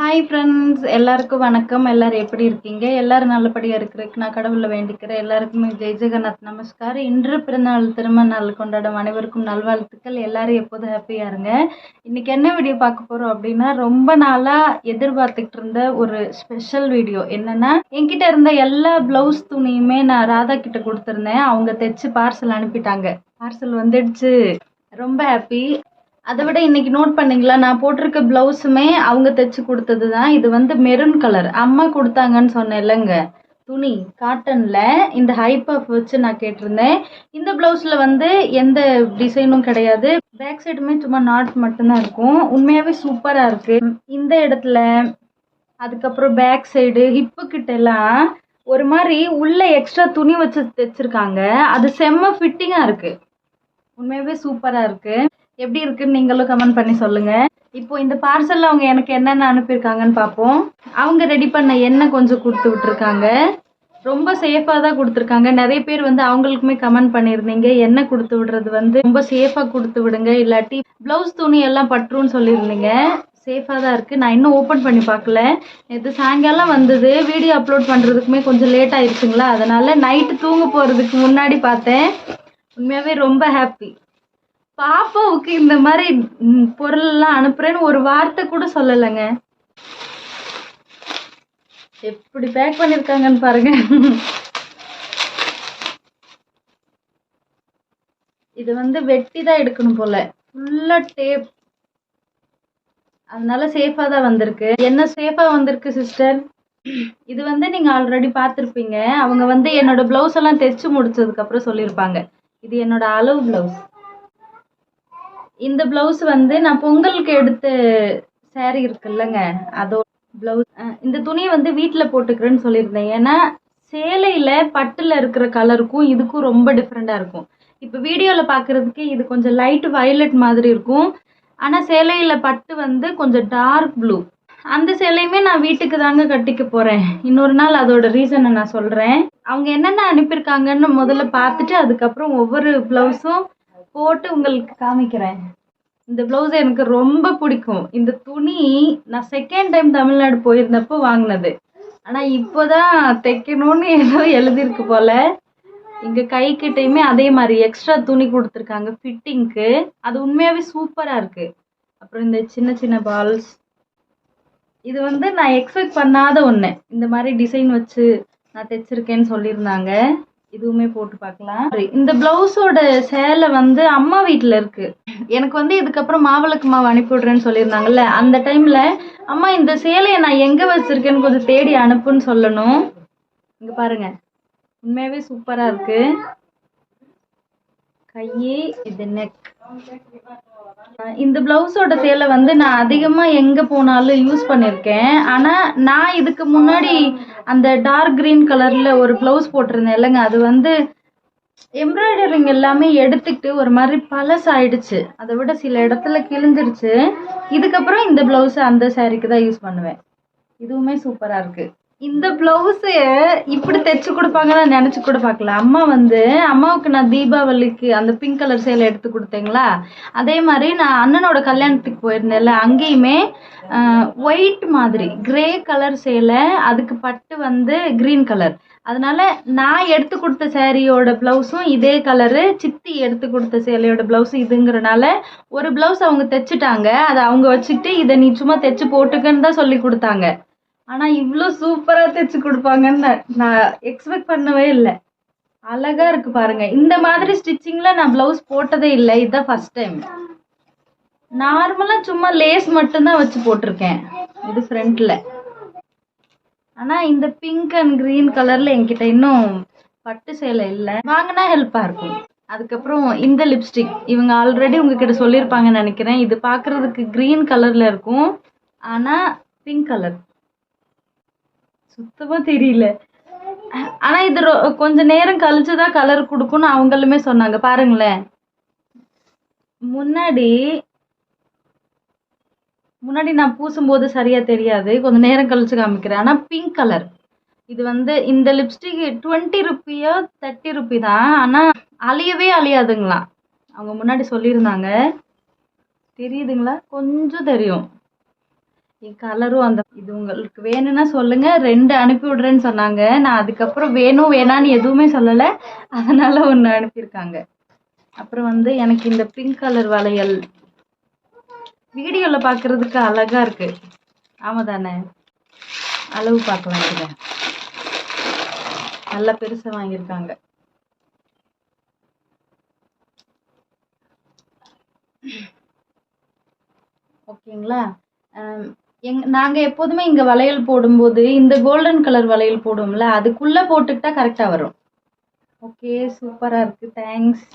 Hi friends எல்லாருக்கும் வணக்கம். எல்லாரும் எப்படி இருக்கீங்க? எல்லாரும் நல்லபடியாக இருக்கிறதுக்கு நான் கடவுளை வேண்டிக்கிறேன். எல்லாருக்குமே ஜெய் ஜெகநாத் நமஸ்கார் இன்று பிறந்தநாள் திருமண நாள் கொண்டாடும் அனைவருக்கும் நல்வாழ்த்துக்கள். எல்லாரும் எப்போதும் ஹாப்பியாக இருங்க. இன்றைக்கி என்ன வீடியோ பார்க்க போகிறோம் அப்படின்னா ரொம்ப நாளாக எதிர்பார்த்துக்கிட்டு இருந்த ஒரு ஸ்பெஷல் வீடியோ என்னன்னா என்கிட்ட இருந்த எல்லா ப்ளவுஸ் துணியுமே நான் ராதா கிட்ட கொடுத்துருந்தேன். அவங்க தைச்சு பார்சல் அனுப்பிட்டாங்க. பார்சல் வந்துடுச்சு. ரொம்ப ஹாப்பி அதை விட இன்னைக்கு நோட் பண்ணீங்களா? நான் போட்டிருக்க ப்ளவுஸுமே அவங்க தைச்சு கொடுத்தது தான் இது வந்து மெரூன் கலர் அம்மா கொடுத்தாங்கன்னு சொன்னேன் இல்லைங்க. துணி காட்டனில் இந்த ஹை பஃப் வச்சு நான் கேட்டிருந்தேன். இந்த ப்ளவுஸில் வந்து எந்த டிசைனும் கிடையாது. பேக் சைடுமே சும்மா நாட் மட்டும்தான் இருக்கும். உண்மையாகவே சூப்பராக இருக்குது இந்த இடத்துல அதுக்கப்புறம் பேக் சைடு ஹிப்பு கிட்ட எல்லாம் ஒரு மாதிரி உள்ள எக்ஸ்ட்ரா துணி வச்சு தைச்சிருக்காங்க. அது செம்ம ஃபிட்டிங்காக இருக்குது உண்மையாகவே சூப்பராக இருக்குது எப்படி இருக்குன்னு நீங்களும் கமெண்ட் பண்ணி சொல்லுங்க. இப்போ இந்த பார்சல்ல அவங்க எனக்கு என்னென்ன அனுப்பியிருக்காங்கன்னு பார்ப்போம். அவங்க ரெடி பண்ண எண்ணெய் கொஞ்சம் கொடுத்து விட்டுருக்காங்க. ரொம்ப சேஃபாக தான் கொடுத்துருக்காங்க. நிறைய பேர் வந்து அவங்களுக்குமே கமெண்ட் பண்ணியிருந்தீங்க. எண்ணெய் கொடுத்து விடுறது வந்து ரொம்ப சேஃபாக கொடுத்து விடுங்க. இல்லாட்டி ப்ளவுஸ் துணி எல்லாம் பற்றுன்னு சொல்லியிருந்தீங்க. சேஃபாக தான் இருக்குது நான் இன்னும் ஓப்பன் பண்ணி பார்க்கல. நேற்று சாயங்காலம் வந்தது. வீடியோ அப்லோட் பண்ணுறதுக்குமே கொஞ்சம் லேட் ஆயிடுச்சுங்களா அதனால் நைட்டு தூங்க போகிறதுக்கு முன்னாடி பார்த்தேன். உண்மையாகவே ரொம்ப ஹாப்பி பாப்பாவுக்கு இந்த மாதிரி பொருள்லாம் பொருளெல்லாம் அனுப்புறேன்னு ஒரு வார்த்தை கூட சொல்லலைங்க. எப்படி பேக் பண்ணிருக்காங்கன்னு பாருங்க. இது வந்து வெட்டி தான் எடுக்கணும் போல. ஃபுல்லா டேப் அதனால சேஃபா தான் வந்திருக்கு. என்ன சேஃபா வந்திருக்கு சிஸ்டர் இது வந்து நீங்க ஆல்ரெடி பார்த்துருப்பீங்க. அவங்க வந்து என்னோட பிளவுஸ் எல்லாம் தைச்சு முடிச்சதுக்கு அப்புறம் சொல்லியிருப்பாங்க. இது என்னோட அளவு பிளவுஸ் இந்த பிளவுஸ் வந்து நான் பொங்கலுக்கு எடுத்த சேரீ இருக்குல்லங்க. அதோட பிளவுஸ் இந்த துணியை வந்து வீட்டில் போட்டுக்கிறேன்னு சொல்லியிருந்தேன். ஏன்னா சேலையில் பட்டில் இருக்கிற கலருக்கும் இதுக்கும் ரொம்ப டிஃப்ரெண்ட்டாக இருக்கும். இப்போ வீடியோவில் பார்க்குறதுக்கு இது கொஞ்சம் லைட் வயலட் மாதிரி இருக்கும். ஆனால் சேலையில் பட்டு வந்து கொஞ்சம் டார்க் ப்ளூ அந்த சேலையுமே நான் வீட்டுக்கு தாங்க கட்டிக்க போகிறேன் இன்னொரு நாள் அதோட ரீசனை நான் சொல்கிறேன் அவங்க என்னென்ன அனுப்பியிருக்காங்கன்னு முதல்ல பார்த்துட்டு அதுக்கப்புறம் ஒவ்வொரு ப்ளவுஸும் போட்டு உங்களுக்கு காமிக்கிறேன். இந்த ப்ளவுஸ் எனக்கு ரொம்ப பிடிக்கும். இந்த துணி நான் செகண்ட் டைம் தமிழ்நாடு போயிருந்தப்போ வாங்கினது. ஆனால் இப்போதான் தைக்கணும்னு ஏதோ எழுதியிருக்கு போல. இங்கே கைக்கிட்டையுமே அதே மாதிரி எக்ஸ்ட்ரா துணி கொடுத்துருக்காங்க ஃபிட்டிங்க்கு அது உண்மையாகவே சூப்பராக இருக்குது அப்புறம் இந்த சின்ன சின்ன பால்ஸ் இது வந்து நான் எக்ஸ்பெக்ட் பண்ணாத ஒன்று இந்த மாதிரி டிசைன் வச்சு நான் தைச்சிருக்கேன்னு சொல்லியிருந்தாங்க. இதுவுமே போட்டு பார்க்கலாம் இந்த பிளவுஸோட சேலை வந்து அம்மா வீட்டில் இருக்கு. எனக்கு வந்து இதுக்கப்புறம் மாவிளக்கு மாவு அனுப்பி விடுறேன்னு சொல்லியிருந்தாங்கல்ல அந்த டைம்ல அம்மா இந்த சேலையை நான் எங்க வச்சிருக்கேன்னு கொஞ்சம் தேடி அனுப்புன்னு சொல்லணும். இங்க பாருங்க. உண்மையாவே சூப்பரா இருக்கு. கையே இது நெக் இந்த பிளவுஸோட சேலை வந்து நான் அதிகமா எங்க போனாலும் யூஸ் பண்ணியிருக்கேன் ஆனா நான் இதுக்கு முன்னாடி அந்த டார்க் கிரீன் கலர்ல ஒரு பிளவுஸ் போட்டிருந்தேன் இல்லைங்க. அது வந்து எம்ப்ராய்டரிங் எல்லாமே எடுத்துக்கிட்டு ஒரு மாதிரி பழசாயிடுச்சு. அதை விட சில இடத்துல கிழிஞ்சிருச்சு. இதுக்கப்புறம் இந்த பிளவுஸ் அந்த சாரீக்கு தான் யூஸ் பண்ணுவேன். இதுவுமே சூப்பரா இருக்கு. இந்த பிளவுஸு இப்படி தைச்சு கொடுப்பாங்கன்னு நினச்சி கூட பார்க்கல. அம்மா வந்து அம்மாவுக்கு நான் தீபாவளிக்கு அந்த பிங்க் கலர் சேலை எடுத்து கொடுத்தேங்களா? அதே மாதிரி நான் அண்ணனோட கல்யாணத்துக்கு போயிருந்தேன்ல அங்கேயுமே ஒயிட் மாதிரி கிரே கலர் சேலை அதுக்கு பட்டு வந்து க்ரீன் கலர் அதனால நான் எடுத்து கொடுத்த சேரீயோட ப்ளவுஸும் இதே கலரு சித்தி எடுத்து கொடுத்த சேலையோட ப்ளவுஸும் இதுங்கிறனால ஒரு ப்ளவுஸ் அவங்க தைச்சிட்டாங்க. அதை அவங்க வச்சுக்கிட்டு இதை நீ சும்மா தைச்சு போட்டுக்கன்னு தான் சொல்லி கொடுத்தாங்க. ஆனால் இவ்வளோ சூப்பராக தைச்சு கொடுப்பாங்கன்னு நான் எக்ஸ்பெக்ட் பண்ணவே இல்லை. அழகா இருக்கு பாருங்க. இந்த மாதிரி ஸ்டிச்சிங்கில் நான் ப்ளவுஸ் போட்டதே இல்லை. இதுதான் ஃபர்ஸ்ட் டைம் நார்மலாக சும்மா லேஸ் மட்டும்தான் வச்சு போட்டிருக்கேன். இது ஃப்ரண்ட்ல ஆனால் இந்த பிங்க் அண்ட் க்ரீன் கலரில் என்கிட்ட இன்னும் பட்டு சேலை இல்லை. வாங்கினா ஹெல்ப்பாக இருக்கும். அதுக்கப்புறம் இந்த லிப்ஸ்டிக் இவங்க ஆல்ரெடி உங்ககிட்ட சொல்லியிருப்பாங்கன்னு நினைக்கிறேன். இது பார்க்கறதுக்கு க்ரீன் கலரில் இருக்கும். ஆனால் பிங்க் கலர் சுத்தமாக தெரியல. ஆனால் இது ரொ கொஞ்ச நேரம் கழிச்சுதான் கலர் கொடுக்கும்னு அவங்களுமே சொன்னாங்க. பாருங்களேன். முன்னாடி முன்னாடி நான் பூசும்போது சரியா தெரியாது. கொஞ்ச நேரம் கழிச்சு காமிக்கிறேன். ஆனால் பிங்க் கலர் இது வந்து இந்த லிப்ஸ்டிக் டுவெண்ட்டி ருப்பியோ தேர்ட்டி ருப்பி தான் ஆனால் அழியவே அழியாதுங்களாம் அவங்க முன்னாடி சொல்லியிருந்தாங்க. தெரியுதுங்களா? கொஞ்சம் தெரியும். கலரும் அந்த இது உங்களுக்கு வேணும்னா சொல்லுங்க. ரெண்டு அனுப்பி விடுறேன்னு சொன்னாங்க. நான் அதுக்கப்புறம் வேணும் வேணான்னு எதுவுமே சொல்லலை. அதனால ஒன்று அனுப்பியிருக்காங்க. அப்புறம் வந்து எனக்கு இந்த பிங்க் கலர் வளையல் வீடியோவில் பார்க்குறதுக்கு அழகா இருக்கு. ஆமாம் தானே? அளவு பார்க்க வேண்டியது? நல்லா பெருசாக வாங்கியிருக்காங்க. ஓகேங்களா? எங் நாங்கள் எப்போதுமே இங்கே வளையல் போடும்போது இந்த கோல்டன் கலர் வளையல் போடுவோம்ல அதுக்குள்ளே போட்டுக்கிட்டா கரெக்டாக வரும். ஓகே சூப்பராக இருக்குது தேங்க்ஸ்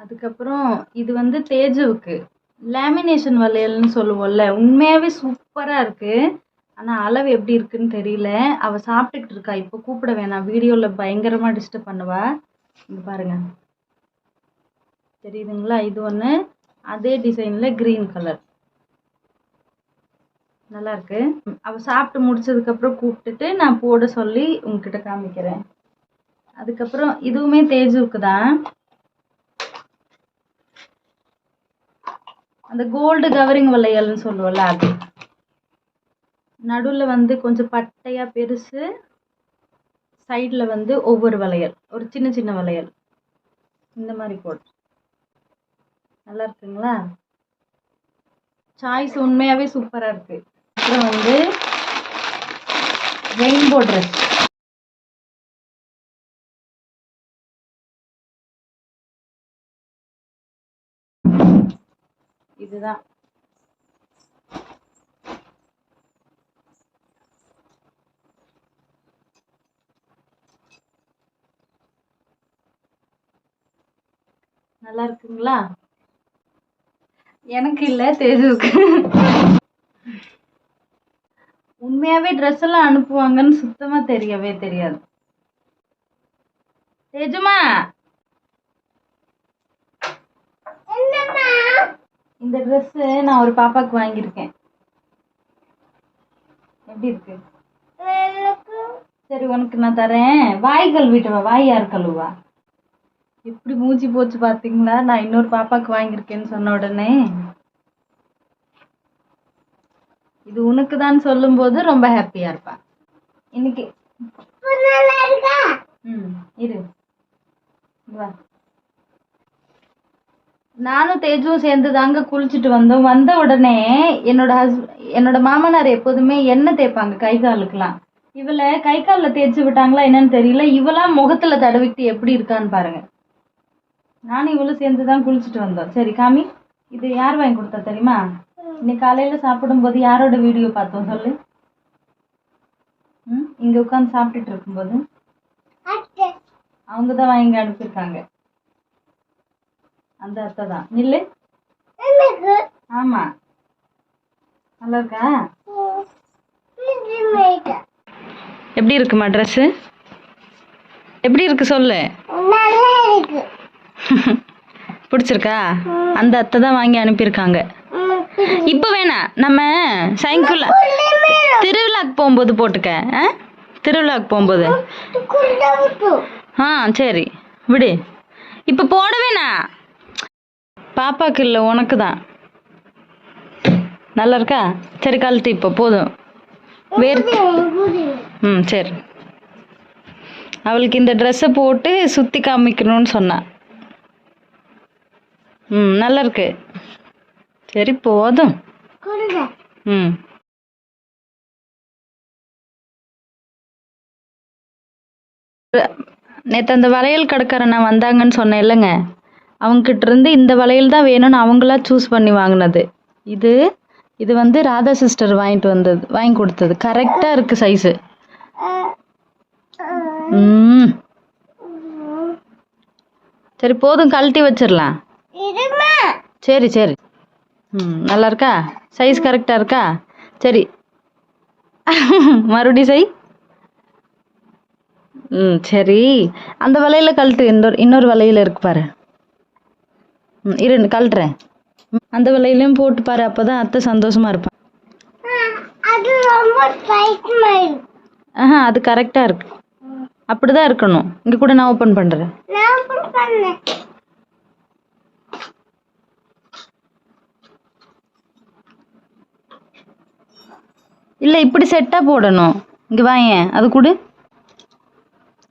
அதுக்கப்புறம் இது வந்து தேஜுவுக்கு. லேமினேஷன் வளையல்னு சொல்லுவோம்ல உண்மையாகவே சூப்பராக இருக்குது ஆனால் அளவு எப்படி இருக்குன்னு தெரியல. அவள் சாப்பிட்டுக்கிட்டு இருக்கா இப்போ கூப்பிட வேணாம். வீடியோவில் பயங்கரமாக டிஸ்டர்ப் பண்ணுவா. இங்க பாருங்க. தெரியுதுங்களா? இது ஒன்று அதே டிசைனில் க்ரீன் கலர் நல்லா இருக்கு அவள் சாப்பிட்டு முடிச்சதுக்கப்புறம் கூப்பிட்டுட்டு நான் போட சொல்லி உங்ககிட்ட காமிக்கிறேன். அதுக்கப்புறம் இதுவுமே தேஜுவுக்கு தான். அந்த கோல்டு கவரிங் வளையல்னு சொல்லுவோம்ல அது. நடுவில் வந்து கொஞ்சம் பட்டையாக பெருசு சைடில் வந்து ஒவ்வொரு வளையல் ஒரு சின்ன சின்ன வளையல். இந்த மாதிரி போடு. நல்லா இருக்குங்களா சாய்ஸ் உண்மையாகவே சூப்பராக இருக்குது அப்புறம் வந்து ரெயின்போ ட்ரெஸ் இதுதான். நல்லா இருக்குங்களா? எனக்கு இல்ல தேஜுவுக்கு உண்மையாவே ட்ரெஸ் எல்லாம் அனுப்புவாங்கன்னு சுத்தமா தெரியவே தெரியாது. தேஜுமா? இந்த Dress நான் ஒரு பாப்பாக்கு வாங்கியிருக்கேன். எப்படி இருக்கு? சரி உனக்கு நான் தரேன். வாய் கழுவிட்டு வா. வாய் யார் கழுவா எப்படி மூஞ்சி போச்சு பாத்தீங்களா? நான் இன்னொரு பாப்பாக்கு வாங்கியிருக்கேன்னு சொன்ன உடனே. இது உனக்கு தான் சொல்லும்போது ரொம்ப ஹாப்பியா இருப்பா. இன்னைக்கு. ம் இரு. வா. நானும் தேஜுவும் சேர்ந்து தாங்க குளிச்சுட்டு வந்தோம். வந்த உடனே என்னோட ஹஸ் என்னோட மாமனார் எப்போதுமே எண்ணெய் தேய்ப்பாங்க கை காலுக்கெல்லாம் இவளை கை காலில் தேய்ச்சி விட்டாங்களா என்னன்னு தெரியல. இவளாம் முகத்துல தடவிட்டு எப்படி இருக்கான்னு பாருங்க. நானும் இவளும் சேர்ந்து தான் குளிச்சுட்டு வந்தோம். சரி காமி. இது யார் வாங்கி கொடுத்தா தெரியுமா? இன்னைக்கு காலையில சாப்பிடும்போது யாரோட வீடியோ பார்த்தோம் சொல்லு? ம் இங்க உட்காந்து சாப்பிட்டுட்டு இருக்கும்போது அவங்க தான் வாங்கி அனுப்பியிருக்காங்க. அந்த அத்தை தான். நில்லு. ஆமா. நல்லா இருக்கா? எப்படி இருக்குமா ட்ரெஸ்ஸு எப்படி இருக்கு சொல்லு? பிடிச்சிருக்கா? அந்த அத்தை தான் வாங்கி அனுப்பியிருக்காங்க. இப்போ வேணாம் நம்ம சாயங்காலம் திருவிழாக்கு போகும்போது போட்டுக்க. ஆ? திருவிழாக்கு போகும்போது. ஆ சரி. விடு. இப்போ போட வேணாம் பாப்பாக்கு இல்லை உனக்கு தான். நல்லா இருக்கா? சரி கழட்டு இப்போ போதும். வேறு ம் சரி. அவளுக்கு இந்த ட்ரெஸ்ஸை போட்டு சுற்றி காமிக்கணும்னு சொன்னான் ம் நல்லா இருக்கு சரி போதும். ம். நேற்று அந்த வளையல் கடைக்காரண்ணா வந்தாங்கன்னு சொன்னேன் இல்லைங்க? அவங்ககிட்ட இருந்து இந்த வளையல் தான் வேணும்னு அவங்களா சூஸ் பண்ணி வாங்கினது. இது இது வந்து ராதா சிஸ்டர் வாங்கிட்டு வந்தது வாங்கி கொடுத்தது. கரெக்டாக இருக்கு சைஸு ம். சரி போதும் கழட்டி வச்சிடலாம். சரி சரி. ம் நல்லா இருக்கா சைஸ் கரெக்டாக இருக்கா? சரி. மறுபடி செய். ம் சரி. அந்த வலையில கழட்டு. இன்னொரு இன்னொரு வலையில இருக்கு பாரு. ம் இரு கழட்டுறேன். அந்த வலையிலையும் போட்டு பாரு அப்பதான் அத்தை சந்தோஷமா இருப்பான் ஆஹா அது கரெக்டா இருக்கு. அப்படிதான் இருக்கணும். இங்க கூட நான் ஓபன் பண்றேன். இல்லை இப்படி செட்டாக போடணும். இங்கே வாயேன் அது கொடு.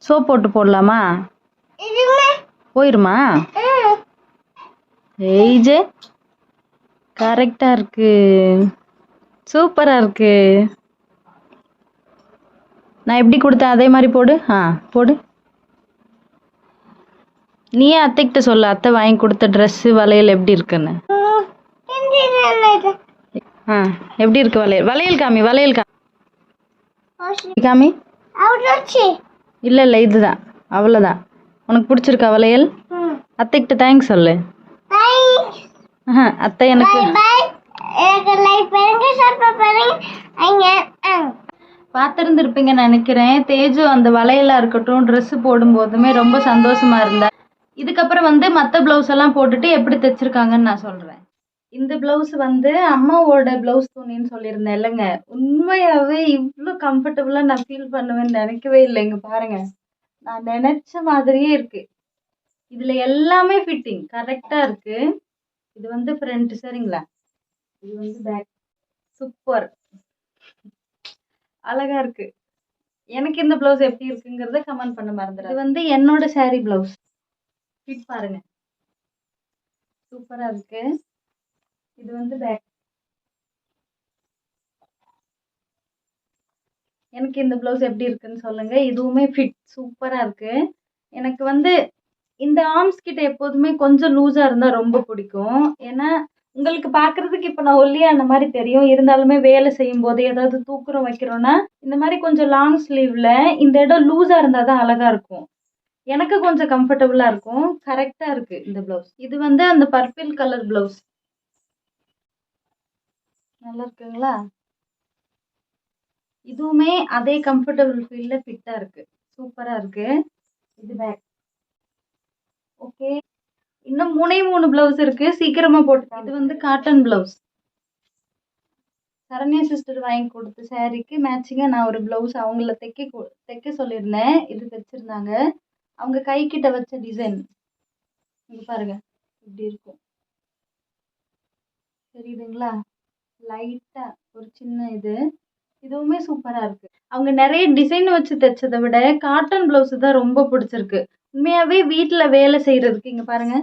சோப் போட்டு போடலாமா? போயிருமா? ஏய்ஜே கரெக்டாக இருக்கு. சூப்பராக இருக்கு. நான் எப்படி கொடுத்தேன்? அதே மாதிரி போடு. ஆ போடு. நீயே அத்தைக்கிட்ட சொல்லு. அத்தை வாங்கி கொடுத்த ட்ரெஸ்ஸு வளையல் எப்படி இருக்குன்னு. ஆ எப்படி இருக்கு வளையல்? வளையல் காமி வளையல் காமி? காமி இல்லை இல்லை இதுதான். அவ்வளோதான் உனக்கு பிடிச்சிருக்கா வளையல்? அத்தைக்கிட்ட தேங்க்ஸ் சொல்லு. அத்தை எனக்கு பார்த்துருந்துருப்பீங்கன்னு நினைக்கிறேன். தேஜு அந்த வளையலாக இருக்கட்டும் ட்ரெஸ்ஸு போடும்போதுமே ரொம்ப சந்தோஷமா இருந்தா. இதுக்கப்புறம் வந்து மற்ற ப்ளவுஸ் எல்லாம் போட்டுட்டு எப்படி தைச்சிருக்காங்கன்னு நான் சொல்கிறேன் இந்த ப்ளவுஸ் வந்து அம்மாவோட ப்ளவுஸ் துணின்னு சொல்லியிருந்தேன் இல்லைங்க உண்மையாகவே இவ்வளோ கம்ஃபர்டபுளாக நான் ஃபீல் பண்ணுவேன்னு நினைக்கவே இல்லைங்க பாருங்க. நான் நினச்ச மாதிரியே இருக்கு. இதில் எல்லாமே ஃபிட்டிங் கரெக்டாக இருக்கு. இது வந்து ஃப்ரண்ட் சரிங்களா? இது வந்து பேக் சூப்பர் அழகா இருக்கு. எனக்கு இந்த ப்ளவுஸ் எப்படி இருக்குங்கிறத கமெண்ட் பண்ண மறந்துடு இது வந்து என்னோட சாரி ப்ளவுஸ் ஃபிட் பாருங்க. சூப்பரா இருக்கு. இது வந்து பேக் எனக்கு இந்த ப்ளவுஸ் எப்படி இருக்குன்னு சொல்லுங்க. இதுவுமே ஃபிட் சூப்பராக இருக்கு. எனக்கு வந்து இந்த ஆர்ம்ஸ் கிட்ட எப்போதுமே கொஞ்சம் லூஸாக இருந்தால் ரொம்ப பிடிக்கும். ஏன்னா உங்களுக்கு பார்க்குறதுக்கு இப்போ நான் ஒல்லியாக அந்த மாதிரி தெரியும். இருந்தாலுமே வேலை செய்யும் போது ஏதாவது தூக்குறோம் வைக்கிறோன்னா இந்த மாதிரி கொஞ்சம் லாங் ஸ்லீவில் இந்த இடம் லூஸாக இருந்தால் தான் அழகாக இருக்கும். எனக்கு கொஞ்சம் கம்ஃபர்டபுளாக இருக்கும். கரெக்டாக இருக்குது இந்த ப்ளவுஸ் இது வந்து அந்த பர்பிள் கலர் ப்ளவுஸ் நல்லா இருக்குங்களா இதுவுமே அதே கம்ஃபர்டபுள் ஃபீல்ல ஃபிட்டா இருக்கு. சூப்பரா இருக்கு. இது பேக் ஓகே இன்னும் மூணே மூணு பிளவுஸ் இருக்கு. சீக்கிரமா போட்டு இது வந்து காட்டன் பிளவுஸ் சரண்யா சிஸ்டர் வாங்கி கொடுத்த சாரீக்கு மேட்சிங்காக நான் ஒரு ப்ளவுஸ் அவங்கள தைக்க தைக்க சொல்லியிருந்தேன். இது தைச்சிருந்தாங்க. அவங்க கை கிட்ட வச்ச டிசைன் இங்கே பாருங்க. இப்படி இருக்கும். தெரியுதுங்களா? லைட்டா ஒரு சின்ன இது. இதுவுமே சூப்பரா இருக்கு. அவங்க நிறைய டிசைன் வச்சு தைச்சதை விட காட்டன் பிளவுஸ் தான் ரொம்ப பிடிச்சிருக்கு. உண்மையாவே வீட்டில் வேலை செய்யறதுக்கு இங்க பாருங்க.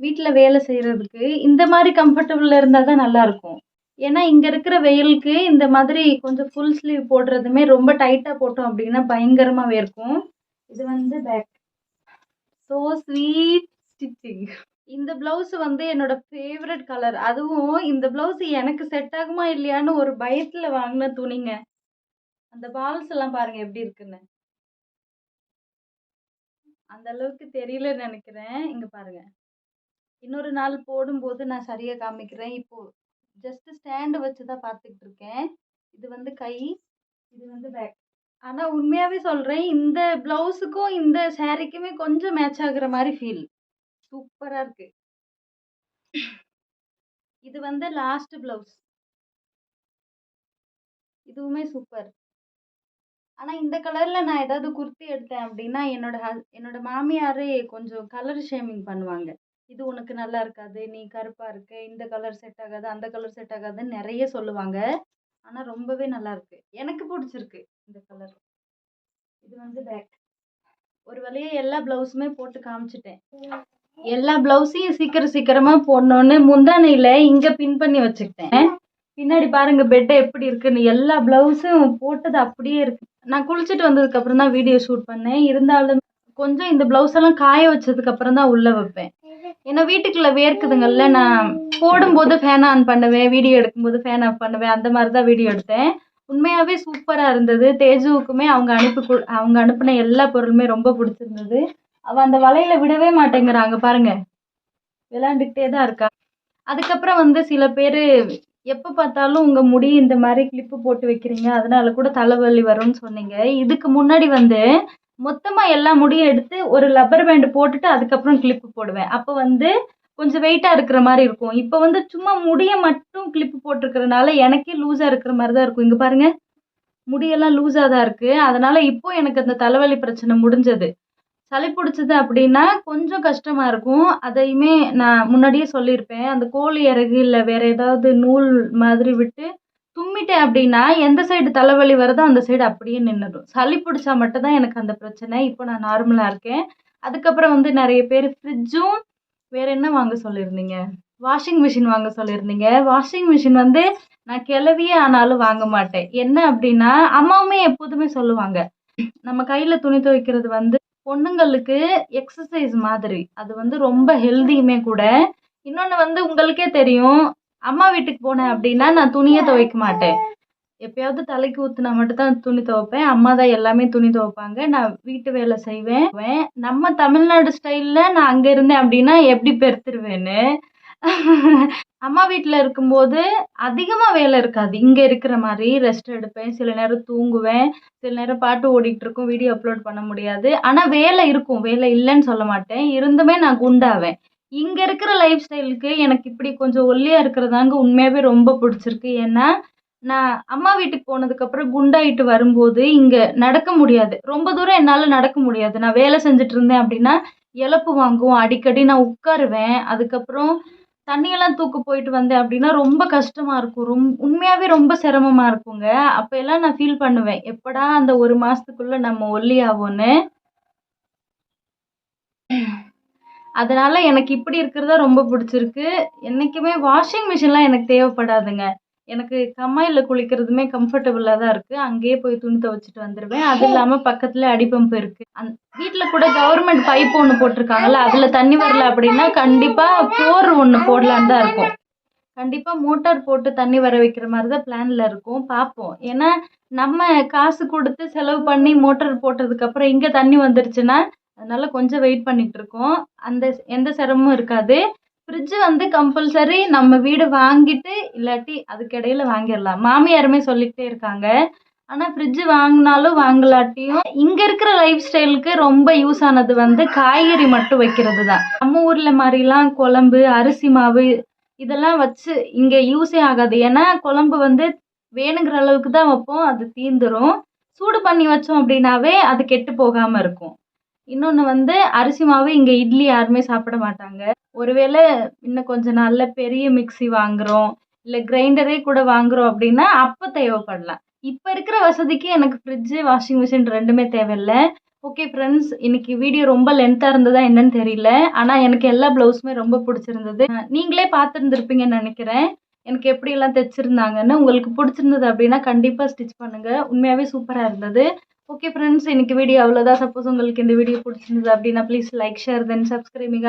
வீட்டில் வேலை செய்யறதுக்கு இந்த மாதிரி கம்ஃபர்டபுள்ல இருந்தா தான் நல்லா இருக்கும். ஏன்னா இங்க இருக்கிற வெயிலுக்கு இந்த மாதிரி கொஞ்சம் ஃபுல் ஸ்லீவ் போடுறதுமே ரொம்ப டைட்டா போட்டோம் அப்படின்னா பயங்கரமா வேர்க்கும். இது வந்து பேக் ஸோ ஸ்வீட் ஸ்டிச்சிங் இந்த பிளவுஸ் வந்து என்னோட ஃபேவரட் கலர் அதுவும் இந்த பிளவுஸ் எனக்கு செட் ஆகுமா இல்லையான்னு ஒரு பயத்தில் வாங்கின துணிங்க. அந்த பால்ஸ் எல்லாம் பாருங்க எப்படி இருக்குன்னு. அந்த அளவுக்கு தெரியலன்னு நினைக்கிறேன். இங்க பாருங்க. இன்னொரு நாள் போடும்போது நான் சரியா காமிக்கிறேன். இப்போ ஜஸ்ட் ஸ்டாண்டு வச்சு தான் பார்த்துக்கிட்டு இருக்கேன். இது வந்து கை இது வந்து பேக் ஆனால் உண்மையாகவே சொல்கிறேன் இந்த பிளவுஸுக்கும் இந்த சாரீக்குமே கொஞ்சம் மேட்ச் ஆகுற மாதிரி ஃபீல் சூப்பரா இருக்கு. இது வந்து லாஸ்ட் பிளவுஸ் இதுவுமே சூப்பர் ஆனா இந்த கலர்ல நான் ஏதாவது குர்த்தி எடுத்தேன் அப்படின்னா என்னோட ஹஸ் என்னோட மாமியாரே கொஞ்சம் கலர் ஷேமிங் பண்ணுவாங்க. இது உனக்கு நல்லா இருக்காது நீ கருப்பா இருக்க இந்த கலர் செட் ஆகாது அந்த கலர் செட் ஆகாதுன்னு நிறைய சொல்லுவாங்க. ஆனா ரொம்பவே நல்லா இருக்கு. எனக்கு பிடிச்சிருக்கு இந்த கலர் இது வந்து பேக் ஒரு வழியா எல்லா பிளவுஸுமே போட்டு காமிச்சிட்டேன். எல்லா பிளவுஸையும் சீக்கிரம் சீக்கிரமா போடணும்னு முந்தானையில இங்க பின் பண்ணி வச்சுக்கிட்டேன். பின்னாடி பாருங்க பெட் எப்படி இருக்குன்னு. எல்லா பிளவுஸும் போட்டது அப்படியே இருக்கு. நான் குளிச்சுட்டு வந்ததுக்கு அப்புறம் தான் வீடியோ ஷூட் பண்ணேன். இருந்தாலும் கொஞ்சம் இந்த பிளவுஸ் எல்லாம் காய வச்சதுக்கு அப்புறம் தான் உள்ள வைப்பேன். ஏன்னா வீட்டுக்குள்ள வேர்க்குதுங்கல்ல நான் போடும்போது ஃபேன் ஆன் பண்ணுவேன் வீடியோ எடுக்கும்போது ஃபேன் ஆஃப் பண்ணுவேன். அந்த மாதிரி தான் வீடியோ எடுத்தேன். உண்மையாவே சூப்பரா இருந்தது. தேஜுவுக்குமே அவங்க அனுப்பி அவங்க அனுப்பின எல்லா பொருளுமே ரொம்ப பிடிச்சிருந்தது. அவ அந்த வலையில விடவே மாட்டேங்கிறாங்க பாருங்க. விளையாண்டுக்கிட்டே தான் இருக்கா. அதுக்கப்புறம் வந்து சில பேர் எப்போ பார்த்தாலும் உங்க முடி இந்த மாதிரி கிளிப்பு போட்டு வைக்கிறீங்க அதனால கூட தலைவலி வரும்னு சொன்னீங்க. இதுக்கு முன்னாடி வந்து மொத்தமா எல்லா முடியும் எடுத்து ஒரு லப்பர் பேண்ட் போட்டுட்டு அதுக்கப்புறம் கிளிப்பு போடுவேன். அப்போ வந்து கொஞ்சம் வெயிட்டா இருக்கிற மாதிரி இருக்கும். இப்போ வந்து சும்மா முடிய மட்டும் கிளிப்பு போட்டிருக்கிறதுனால எனக்கே லூஸா இருக்கிற மாதிரி தான் இருக்கும். இங்க பாருங்க. முடியெல்லாம் லூஸா தான் இருக்கு. அதனால இப்போ எனக்கு அந்த தலைவலி பிரச்சனை முடிஞ்சது. சளி பிடிச்சது அப்படின்னா கொஞ்சம் கஷ்டமாக இருக்கும். அதையுமே நான் முன்னாடியே சொல்லியிருப்பேன். அந்த கோழி இறகு இல்லை வேறு ஏதாவது நூல் மாதிரி விட்டு தும்மிட்டேன் அப்படின்னா எந்த சைடு தலைவலி வருதோ அந்த சைடு அப்படியே நின்றுடும் சளி பிடிச்சா மட்டும்தான் எனக்கு அந்த பிரச்சனை. இப்போ நான் நார்மலாக இருக்கேன். அதுக்கப்புறம் வந்து நிறைய பேர் ஃப்ரிட்ஜும் வேறு என்ன வாங்க சொல்லியிருந்தீங்க? வாஷிங் மிஷின் வாங்க சொல்லியிருந்தீங்க. வாஷிங் மிஷின் வந்து நான் கிளவியே ஆனாலும் வாங்க மாட்டேன். என்ன அப்படின்னா அம்மாவுமே எப்போதுமே சொல்லுவாங்க நம்ம கையில் துணி துவைக்கிறது வந்து பொண்ணுங்களுக்கு எக்ஸசைஸ் மாதிரி. அது வந்து ரொம்ப ஹெல்தியுமே கூட. இன்னொன்று வந்து உங்களுக்கே தெரியும். அம்மா வீட்டுக்கு போனேன் அப்படின்னா நான் துணியை துவைக்க மாட்டேன். எப்பயாவது தலைக்கு ஊத்துனா மட்டும் தான் துணி துவைப்பேன். அம்மா தான் எல்லாமே துணி துவைப்பாங்க. நான் வீட்டு வேலை செய்வேன். நம்ம தமிழ்நாடு ஸ்டைலில் நான் அங்கே இருந்தேன் அப்படின்னா எப்படி பெருத்துருவேன்னு? அம்மா வீட்டில் இருக்கும்போது அதிகமாக வேலை இருக்காது. இங்கே இருக்கிற மாதிரி ரெஸ்ட் எடுப்பேன். சில நேரம் தூங்குவேன். சில நேரம் பாட்டு ஓடிட்டு இருக்கும் வீடியோ அப்லோட் பண்ண முடியாது. ஆனால் வேலை இருக்கும். வேலை இல்லைன்னு சொல்ல மாட்டேன். இருந்துமே நான் குண்டாவேன். இங்கே இருக்கிற லைஃப் ஸ்டைலுக்கு எனக்கு இப்படி கொஞ்சம் ஒல்லியாக இருக்கிறதாங்க உண்மையாகவே ரொம்ப பிடிச்சிருக்கு. ஏன்னா நான் அம்மா வீட்டுக்கு போனதுக்கப்புறம் குண்டாயிட்டு வரும்போது இங்கே நடக்க முடியாது. ரொம்ப தூரம் என்னால் நடக்க முடியாது. நான் வேலை செஞ்சுட்டு இருந்தேன் அப்படின்னா இழப்பு வாங்குவோம். அடிக்கடி நான் உட்காருவேன். அதுக்கப்புறம் தண்ணியெல்லாம் தூக்க போயிட்டு வந்தேன் அப்படின்னா ரொம்ப கஷ்டமாக இருக்கும். ரொம் உண்மையாகவே ரொம்ப சிரமமாக இருக்குங்க. அப்போ எல்லாம் நான் ஃபீல் பண்ணுவேன். எப்படா அந்த ஒரு மாதத்துக்குள்ளே நம்ம ஒல்லி ஆவோன்னு. அதனால எனக்கு இப்படி இருக்கிறதா ரொம்ப பிடிச்சிருக்கு. என்றைக்குமே வாஷிங் மிஷின்லாம் எனக்கு தேவைப்படாதுங்க. எனக்கு கம்மாயில் குளிக்கிறதுமே கம்ஃபர்டபுளாக தான் இருக்குது அங்கேயே போய் துணி துவைச்சிட்டு வந்துடுவேன் அது இல்லாமல் பக்கத்தில் அடிப்பம்பு இருக்குது அந் வீட்டில் கூட கவர்மெண்ட் பைப் ஒன்று போட்டிருக்காங்கல்ல அதில் தண்ணி வரல அப்படின்னா கண்டிப்பாக போர் ஒன்று போடலான்னு தான் இருக்கும். கண்டிப்பாக மோட்டார் போட்டு தண்ணி வர வைக்கிற மாதிரி தான் பிளானில் இருக்கும். பார்ப்போம். ஏன்னா நம்ம காசு கொடுத்து செலவு பண்ணி மோட்டார் போட்டதுக்கப்புறம் இங்கே தண்ணி வந்துருச்சுன்னா அதனால் கொஞ்சம் வெயிட் பண்ணிகிட்ருக்கோம் அந்த எந்த சிரமமும் இருக்காது. ஃப்ரிட்ஜ் வந்து கம்பல்சரி நம்ம வீடு வாங்கிட்டு இல்லாட்டி அதுக்கிடையில வாங்கிடலாம். மாமியாருமே சொல்லிக்கிட்டே இருக்காங்க. ஆனால் ஃப்ரிட்ஜ் வாங்கினாலும் வாங்கலாட்டியும். இங்கே இருக்கிற லைஃப் ஸ்டைலுக்கு ரொம்ப யூஸ் ஆனது வந்து காய்கறி மட்டும் வைக்கிறது தான் நம்ம ஊரில் மாதிரிலாம் குழம்பு அரிசி மாவு இதெல்லாம் வச்சு இங்கே யூஸே ஆகாது. ஏன்னா குழம்பு வந்து வேணுங்கிற அளவுக்கு தான் வைப்போம். அது தீந்துரும். சூடு பண்ணி வச்சோம் அப்படின்னாவே அது கெட்டு போகாமல் இருக்கும். இன்னொன்று வந்து அரிசி மாவு இங்கே இட்லி யாருமே சாப்பிட மாட்டாங்க. ஒருவேளை இன்னும் கொஞ்ச நாளில் பெரிய மிக்ஸி வாங்குகிறோம் இல்லை கிரைண்டரே கூட வாங்குகிறோம் அப்படின்னா அப்போ தேவைப்படலாம். இப்போ இருக்கிற வசதிக்கு எனக்கு ஃப்ரிட்ஜு வாஷிங் மிஷின் ரெண்டுமே தேவையில்லை. ஓகே ஃப்ரெண்ட்ஸ் இன்னைக்கு வீடியோ ரொம்ப லென்த்தாக இருந்ததா என்னன்னு தெரியல. ஆனால் எனக்கு எல்லா ப்ளவுஸுமே ரொம்ப பிடிச்சிருந்தது. நீங்களே பார்த்துருந்துருப்பீங்கன்னு நினைக்கிறேன். எனக்கு எப்படியெல்லாம் தைச்சிருந்தாங்கன்னு உங்களுக்கு பிடிச்சிருந்தது அப்படின்னா கண்டிப்பாக ஸ்டிச் பண்ணுங்கள் உண்மையாகவே சூப்பராக இருந்தது. ஓகே ஃப்ரெண்ட்ஸ் இன்னைக்கு வீடியோ அவ்வளோதான் சப்போஸ் உங்களுக்கு இந்த வீடியோ பிடிச்சிருந்தது அப்படின்னா please like share then subscribing